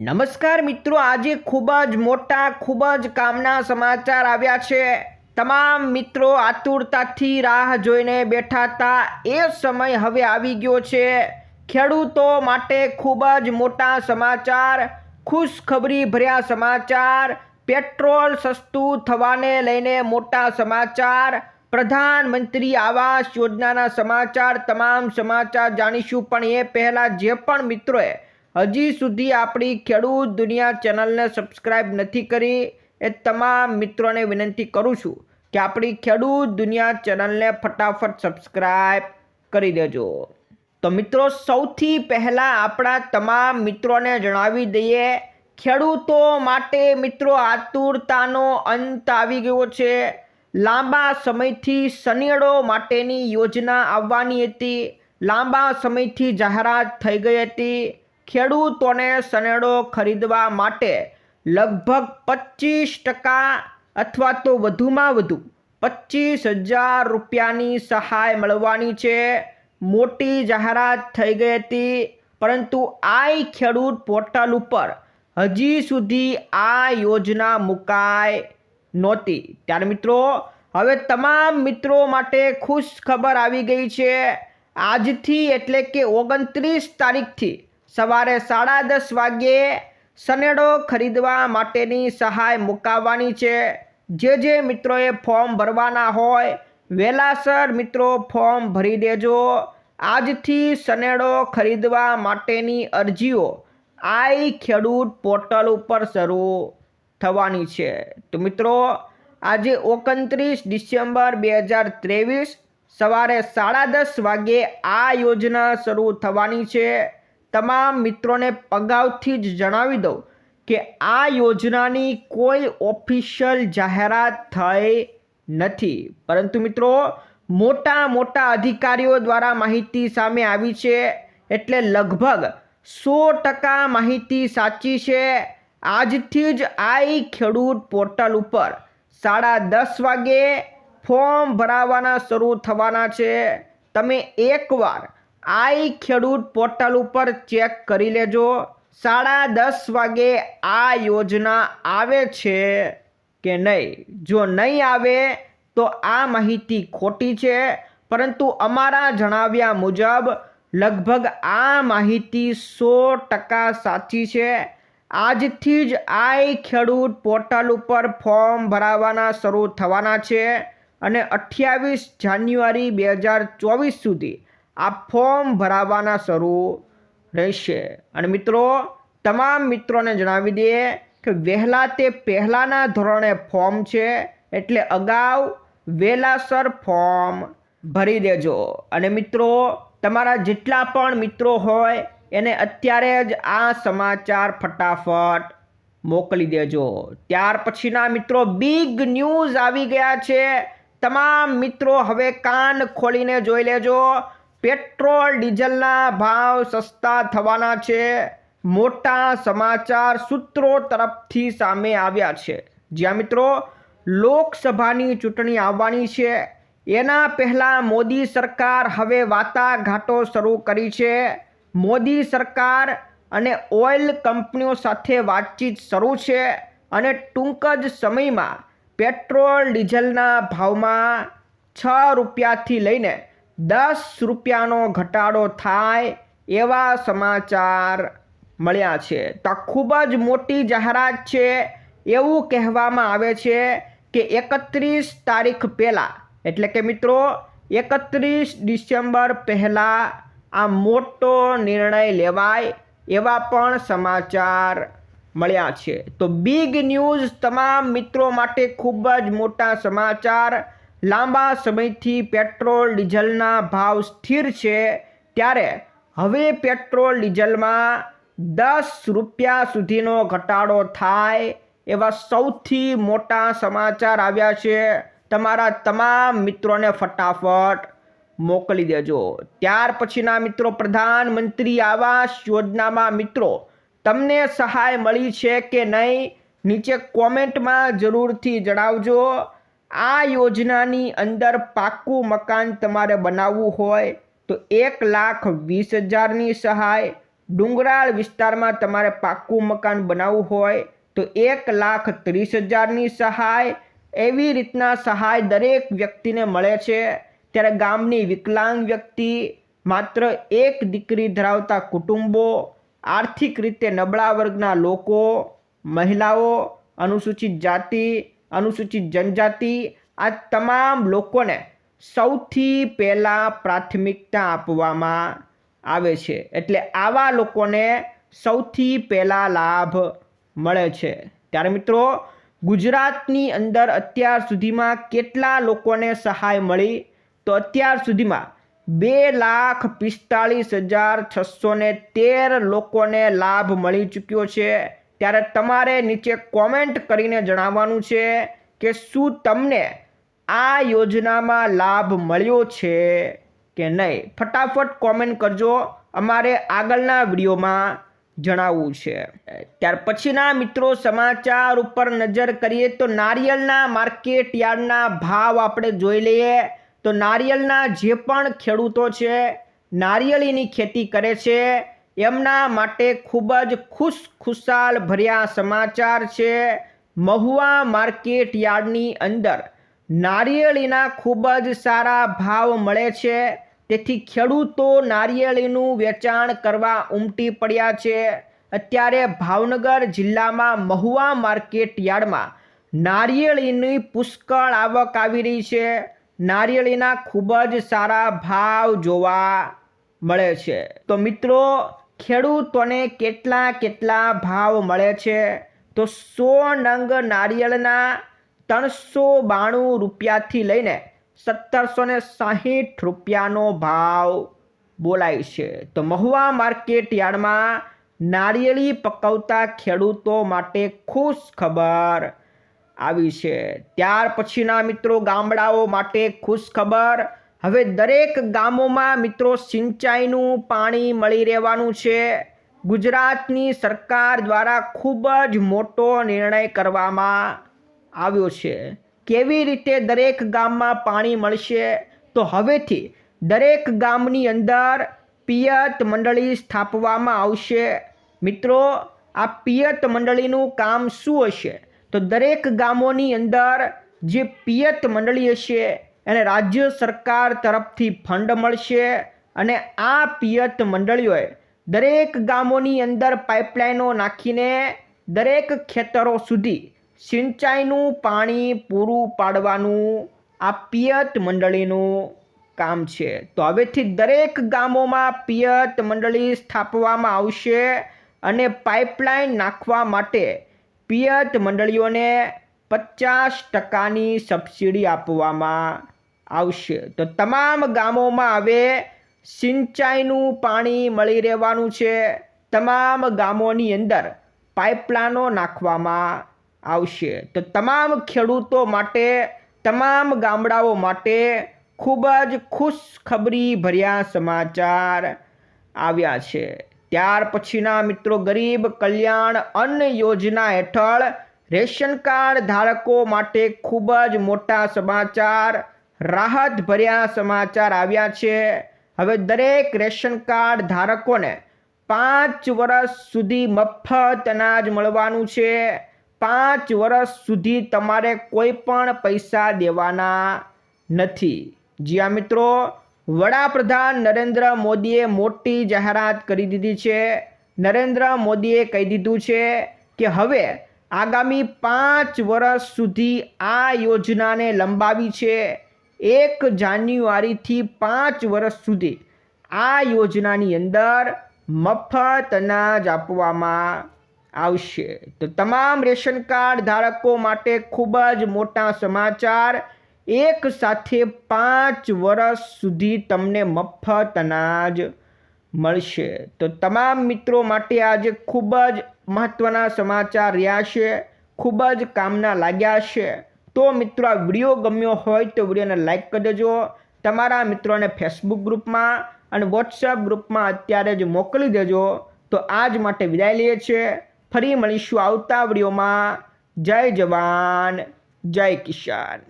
નમસ્કાર મિત્રો, આજે ખૂબ જ મોટા, ખૂબ જ કામના સમાચાર આવ્યા છે. તમામ મિત્રો આતુરતાથી રાહ જોઈને બેઠા હતા. એ સમય હવે આવી ગયો છે. ખેડૂતો માટે ખૂબ જ મોટા સમાચાર, ખુશખબરી ભર્યા સમાચાર, પેટ્રોલ સસ્તું થવાને લઈને મોટા સમાચાર, પ્રધાનમંત્રી આવાસ યોજનાના સમાચાર, તમામ સમાચાર જાણીશું. પણ એ પહેલાં જે પણ મિત્રોએ હજી સુધી આપણી ખેડૂત દુનિયા ચેનલને સબસ્ક્રાઈબ નથી કરી એ તમામ મિત્રોને વિનંતી કરું છું કે આપણી ખેડૂત દુનિયા ચેનલને ફટાફટ સબસ્ક્રાઈબ કરી દેજો. તો મિત્રો, સૌથી પહેલાં આપણા તમામ મિત્રોને જણાવી દઈએ, ખેડૂતો માટે મિત્રો આતુરતાનો અંત આવી ગયો છે. લાંબા સમયથી સનેડો માટેની યોજના આવવાની હતી. લાંબા સમયથી જાહેરાત થઈ ગઈ હતી. ખેડૂતોને સનેડો ખરીદવા માટે લગભગ પચીસ ટકા અથવા તો વધુમાં વધુ પચીસ હજાર રૂપિયાની સહાય મળવાની છે. મોટી જાહેરાત થઈ ગઈ હતી, પરંતુ આઈ ખેડૂત પોર્ટલ ઉપર હજી સુધી આ યોજના મુકાય નહોતી. ત્યારે મિત્રો, હવે તમામ મિત્રો માટે ખુશ ખબર આવી ગઈ છે. આજથી એટલે કે ઓગણત્રીસ તારીખથી સવારે સાડા દસ વાગ્યે સનેડો ખરીદવા માટેની સહાય મુકાવવાની છે. જે જે મિત્રોએ ફોર્મ ભરવાના હોય વહેલાસર મિત્રો ફોર્મ ભરી દેજો. આજથી સનેડો ખરીદવા માટેની અરજીઓ આઈ ખેડૂત પોર્ટલ ઉપર શરૂ થવાની છે. તો મિત્રો, આજે ઓગણત્રીસ ડિસેમ્બર બે હજાર ત્રેવીસ સવારે સાડા દસ વાગ્યે આ યોજના શરૂ થવાની છે. તમામ મિત્રોને અગાઉથી જ જણાવી દઉં કે આ યોજનાની કોઈ ઓફિશિયલ જાહેરાત થઈ નથી. પરંતુ મિત્રો, મોટા મોટા અધિકારીઓ દ્વારા માહિતી સામે આવી છે એટલે લગભગ સો ટકા માહિતી સાચી છે. આજથી જ આઈ ખેડૂત પોર્ટલ ઉપર સાડા દસ વાગ્યે ફોર્મ ભરાવાના શરૂ થવાના છે. તમે એકવાર આઈ ખેડૂત પોર્ટલ ઉપર ચેક કરી લેજો. સાડા દસ વાગે આ યોજના આવે છે કે નહીં? જો નહીં આવે, તો આ માહિતી ખોટી છે. પરંતુ અમારા જણાવ્યા મુજબ, લગભગ આ માહિતી સો ટકા સાચી છે. આજથી જ આઈ ખેડૂત પોર્ટલ ઉપર ફોર્મ ભરાવાના શરૂ થવાના છે અને અઠ્યાવીસ જાન્યુઆરી બે હજાર ચોવીસ સુધી આ ફોર્મ ભરાવાના શરૂ રહેશે. અને મિત્રો, તમામ મિત્રોને જણાવી દઈએ કે વહેલા તે પહેલાંના ધોરણે ફોર્મ છે, એટલે અગાઉ વહેલાસર ફોર્મ ભરી દેજો. અને મિત્રો, તમારા જેટલા પણ મિત્રો હોય, એને અત્યારે જ આ સમાચાર ફટાફટ મોકલી દેજો. ત્યાર પછીના મિત્રો બિગ ન્યૂઝ આવી ગયા છે. તમામ મિત્રો હવે કાન ખોલીને જોઈ લેજો. પેટ્રોલ, ડીઝલના ભાવ સસ્તા થવાના છે. મોટા સમાચાર સૂત્રો તરફથી સામે આવ્યા છે. જ્યાં મિત્રો, લોકસભાની ચૂંટણી આવવાની છે. એના પહેલાં મોદી સરકાર હવે વાટાઘાટો શરૂ કરી છે. મોદી સરકાર અને ઓઇલ કંપનીઓ સાથે વાતચીત શરૂ છે અને ટૂંક જ સમયમાં પેટ્રોલ, ડીઝલના ભાવમાં છ રૂપિયાથી લઈને દસ રૂપિયાનો ઘટાડો થાય એવા સમાચાર મળ્યા છે. તો ખૂબ જ મોટી જાહેરાત છે. એવું કહેવામાં આવે છે કે એકત્રીસ તારીખ પહેલાં, એટલે કે મિત્રો, એકત્રીસ ડિસેમ્બર પહેલાં આ મોટો નિર્ણય લેવાય એવા પણ સમાચાર મળ્યા છે. તો બિગ ન્યૂઝ તમામ મિત્રો માટે ખૂબ જ મોટા સમાચાર લાંબા સમયથી પેટ્રોલ ડીઝલના ભાવ સ્થિર છે, ત્યારે હવે પેટ્રોલ ડીઝલમાં દસ રૂપિયા સુધીનો ઘટાડો થાય એવા સૌથી મોટા સમાચાર આવ્યા છે. તમારા તમામ મિત્રોને ફટાફટ મોકલી દેજો. ત્યાર પછીના મિત્રો, પ્રધાનમંત્રી આવાસ યોજનામાં મિત્રો, તમને સહાય મળી છે કે નહીં, નીચે કોમેન્ટમાં જરૂરથી જણાવજો. આ યોજનાની અંદર પાક્કું મકાન તમારે બનાવવું હોય તો એક લાખ વીસ હજારની સહાય. ડુંગરાળ વિસ્તારમાં તમારે પાક્કું મકાન બનાવવું હોય તો એક લાખ ત્રીસ હજારની સહાય. એવી રીતના સહાય દરેક વ્યક્તિને મળે છે. ત્યારે ગામની વિકલાંગ વ્યક્તિ, માત્ર એક દીકરી ધરાવતા કુટુંબો, આર્થિક રીતે નબળા વર્ગના લોકો, મહિલાઓ, અનુસૂચિત જાતિ અનુસૂચિત જનજાતિ આ તમામ લોકોને સૌથી પહેલાં પ્રાથમિકતા આપવામાં આવે છે. એટલે આવા લોકોને સૌથી પહેલાં લાભ મળે છે. ત્યારે મિત્રો, ગુજરાતની અંદર અત્યાર સુધીમાં કેટલા લોકોને સહાય મળી? તો અત્યાર સુધીમાં બે લાખ પિસ્તાળીસ હજાર છસો તેર લોકોને લાભ મળી ચૂક્યો છે. ત્યારે તમારે નીચે કોમેન્ટ કરીને જણાવવાનું છે કે શું તમને આ યોજનામાં લાભ મળ્યો છે કે નહીં? ફટાફટ કોમેન્ટ કરજો. અમારે આગળના વિડીયોમાં જણાવવું છે. ત્યાર પછીના મિત્રો સમાચાર ઉપર નજર કરીએ તો નારિયેળના માર્કેટ યાર્ડના ભાવ આપણે જોઈ લઈએ. તો નારિયેળના જે પણ ખેડૂતો છે, નારિયેળીની ખેતી કરે છે એમના માટે ખૂબ જ ખુશ ખુશાલ ભર્યા સમાચાર છે. મહુવા માર્કેટ યાર્ડની અંદર નારિયેળીના ખૂબ જ સારા ભાવ મળે છે. તેથી ખેડૂતો નારિયેળીનું વેચાણ કરવા ઉમટી પડ્યા છે. અત્યારે ભાવનગર જિલ્લામાં મહુવા માર્કેટ યાર્ડમાં નારિયેળીની પુષ્કળ આવક આવી રહી છે. નારિયેળીના ખૂબ જ સારા ભાવ જોવા મળે છે. તો મિત્રો ખેડૂતોને કેટલા કેટલા ભાવ મળે છે? તો સો નંગ નારિયેળના ત્રણસો બાણું રૂપિયાથી લઈને સત્તરસો ને સાહીઠ રૂપિયાનો ભાવ બોલાય છે. તો મહુવા માર્કેટ યાર્ડમાં નારિયેળી પકવતા ખેડૂતો માટે ખુશ ખબર આવી છે. ત્યાર પછીના મિત્રો ગામડાઓ માટે ખુશ ખબર હવે દરેક ગામોમાં મિત્રો સિંચાઈનું પાણી મળી રહેવાનું છે. ગુજરાતની સરકાર દ્વારા ખૂબ જ મોટો નિર્ણય કરવામાં આવ્યો છે. કેવી રીતે દરેક ગામમાં પાણી મળશે? તો હવેથી દરેક ગામની અંદર પિયત મંડળી સ્થાપવામાં આવશે. મિત્રો, આ પિયત મંડળીનું કામ શું હશે? તો દરેક ગામોની અંદર જે પિયત મંડળી હશે એને રાજ્ય સરકાર તરફથી ફંડ મળશે અને આ પિયત મંડળીઓએ દરેક ગામોની અંદર પાઇપલાઇનો નાખીને દરેક ખેતરો સુધી સિંચાઈનું પાણી પૂરું પાડવાનું આ પિયત મંડળીનું કામ છે. તો હવેથી દરેક ગામોમાં પિયત મંડળી સ્થાપવામાં આવશે અને પાઇપલાઇન નાખવા માટે પિયત મંડળીઓને પચાસ ટકાની સબસિડી આપવામાં આવશે. તો તમામ ગામોમાં હવે સિંચાઈનું પાણી મળી રહેવાનું છે. તમામ ગામોની અંદર પાઇપલાઇનો નાખવામાં આવશે. તો તમામ ખેડૂતો માટે, તમામ ગામડાઓ માટે ખૂબ જ ખુશખબરી ભર્યા સમાચાર આવ્યા છે. ત્યાર પછીના મિત્રો, ગરીબ કલ્યાણ અન્ન યોજના હેઠળ રેશન કાર્ડ ધારકો માટે ખૂબ જ મોટા સમાચાર રાહત ભર્યા સમાચાર આવ્યા છે. હવે દરેક રેશન કાર્ડ ધારકોને પાંચ વર્ષ સુધી મફત અનાજ મળવાનું છે. પાંચ વર્ષ સુધી તમારે કોઈ પણ પૈસા દેવાના નથી. જ્યાં મિત્રો, વડાપ્રધાન નરેન્દ્ર મોદીએ મોટી જાહેરાત કરી દીધી છે. નરેન્દ્ર મોદીએ કહી દીધું છે કે હવે આગામી પાંચ વર્ષ સુધી આ યોજનાને લંબાવી છે. એક જાન્યુઆરીથી પાંચ વર્ષ સુધી આ યોજનાની અંદર મફત અનાજ આપવામાં આવશે. તો તમામ રેશન કાર્ડ ધારકો માટે ખૂબ જ મોટા સમાચાર. એક સાથે પાંચ વર્ષ સુધી તમને મફત અનાજ મળશે. તો તમામ મિત્રો માટે આજે ખૂબ જ મહત્ત્વના સમાચાર રહ્યા છે. ખૂબ જ કામના લાગ્યા છે. તો મિત્રો આ વીડિયો ગમ્યો હોય તો વિડીયોને લાઇક કરી દેજો. તમારા મિત્રોને ફેસબુક ગ્રુપમાં અને વોટ્સએપ ગ્રુપમાં અત્યારે જ મોકલી દેજો. તો આજ માટે વિદાય લઈએ છીએ. ફરી મળીશું આવતા વિડીયોમાં. જય જવાન, જય કિસાન.